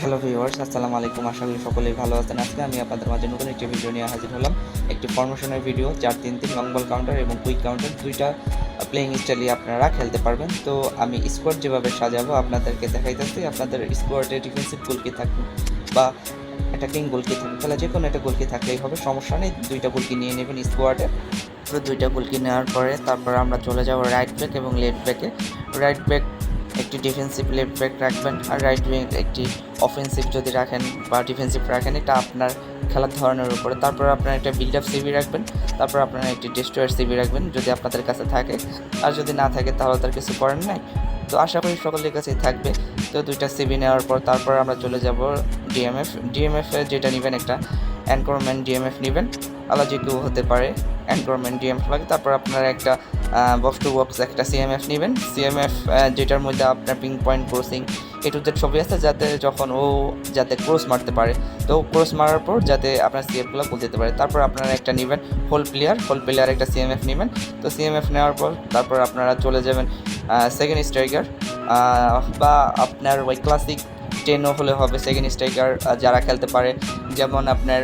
Hello viewers আসসালামু আলাইকুম। আশা করি সকলেই ভালো আছেন। আজকে আমি আপনাদের মাঝে নতুন একটি ভিডিও নিয়ে হাজির হলাম। একটি ফরমেশনের ভিডিও যার তিন তিন লং বল কাউন্টার এবং কুইক কাউন্টার দুইটা প্লেইং স্টাইলই আপনারা খেলতে পারবেন। তো আমি স্কোয়াড যেভাবে সাজাবো, আপনাদেরকে দেখাইতেছি, আপনাদের স্কোয়াডে ডিফেন্সিভ গোলকি থাকবে বা একটা কিং গোলকি থাকবে। তাহলে যে কোনো একটা গোলকি থাকলেই হবে, সমস্যা নেই। দুইটা গোলকি নিয়ে নেবেন স্কোয়াডে দুইটা গোলকি নেওয়ার পরে তারপর আমরা চলে যাব রাইট ব্যাক এবং লেফট ব্যাকে রাইট ব্যাক একটি ডিফেন্সিভ লেফট ব্যাক রাখবেন আর রাইট উইং একটি অফেন্সিভ যদি রাখেন বা ডিফেন্সিভ রাখেন, এটা আপনার খেলার ধরনের উপরে। তারপর আপনার একটা বিল্ড আপ সিবি রাখবেন, তারপর আপনারা একটি ডিস্ট্রয়ার সিবি রাখবেন যদি আপনাদের কাছে থাকে। আর যদি না থাকে, তাহলে তার কিছু করেন নাই। তো আশা করি সকলের কাছেই থাকবে। তো দুইটা সিবি নেওয়ার পর তারপর আমরা চলে যাব ডিএমএফ ডিএমএফ যেটা নেবেন একটা অ্যানকোরমেন্ট ডিএমএফ নেবেন। আলাদা হতে পারে অ্যানকোরমেন্ট ডিএমএফ লাগে। তারপর আপনার একটা বক্স টু বক্স একটা সিএমএফ নেবেন। সিএমএফ যেটার মধ্যে আপনার পিং পয়েন্ট ক্রসিং এটুদের ছবি আছে, যাতে যখন ও যাতে ক্রস মারতে পারে। তো ক্রস মারার পর যাতে আপনার সিএফগুলো খুলতে দিতে পারে। তারপর আপনারা একটা নেবেন হোল প্লেয়ার হোল প্লেয়ার একটা সিএমএফ নেবেন। তো সিএমএফ নেওয়ার পর তারপর আপনারা চলে যাবেন সেকেন্ড স্ট্রাইকার বা আপনার ওই ক্লাসিক টেনও হলে হবে সেকেন্ড স্ট্রাইকার যারা খেলতে পারে। যেমন আপনার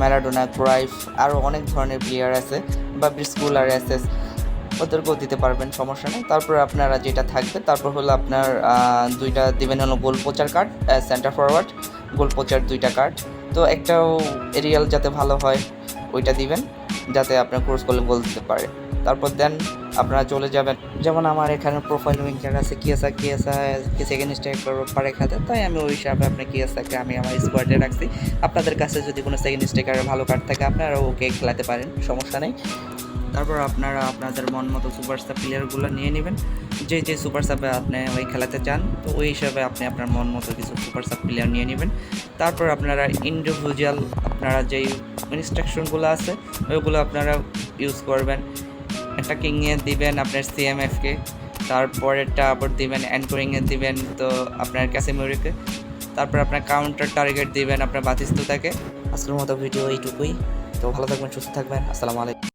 ম্যারাডোনা ক্রাইফ আরও অনেক ধরনের প্লেয়ার আছে, বা স্কুল আর এসএস ওদেরকেও দিতে পারবেন, সমস্যা নেই। তারপর আপনারা যেটা থাকবে, তারপর হলো আপনার দুইটা দিবেন হলো goal poacher card centre forward goal poacher দুইটা কার্ড তো একটাও এরিয়াল যাতে ভালো হয়, ওইটা দিবেন, যাতে আপনার ক্রস করলে গোল দিতে পারে। তারপর দেন আপনারা চলে যাবেন। যেমন আমার এখানে প্রোফাইল উইঙ্কার আছে কিয়াসা কিয়াসা সেকেন্ড স্ট্রাইকার পারে খেলতে তাই আমি ওই হিসাবে আপনার কিয়াসাকে আমি আমার স্কোয়াডে রাখছি। আপনাদের কাছে যদি কোনো সেকেন্ড স্ট্রাইকারের ভালো কার্ড থাকে আপনারা ওকে খেলাতে পারেন, সমস্যা নেই। তারপর আপনারা আপনাদের মন মতো সুপার স্টার প্লেয়ারগুলো নিয়ে নেবেন। যে যে সুপার সাবে আপনি ওই খেলাতে চান, তো ওই হিসাবে আপনি আপনার মন মতো কিছু সুপার সাব প্লেয়ার নিয়ে নেবেন। তারপর আপনারা ইন্ডিভিজুয়াল আপনারা যেই ইনস্ট্রাকশনগুলো আছে, ওইগুলো আপনারা ইউজ করবেন। একটা কিংয়ে দিবেন আপনার সিএমএফকে তারপরেরটা আবার দিবেন অ্যানকোরিংয়ে দিবেন তো আপনার ক্যাসিমিউরিকে তারপর আপনার কাউন্টার টার্গেট দিবেন আপনার বাতিস্তুতাকে আজকের মতো ভিডিও এইটুকুই। তো ভালো থাকবেন, সুস্থ থাকবেন। আসসালামু আলাইকুম।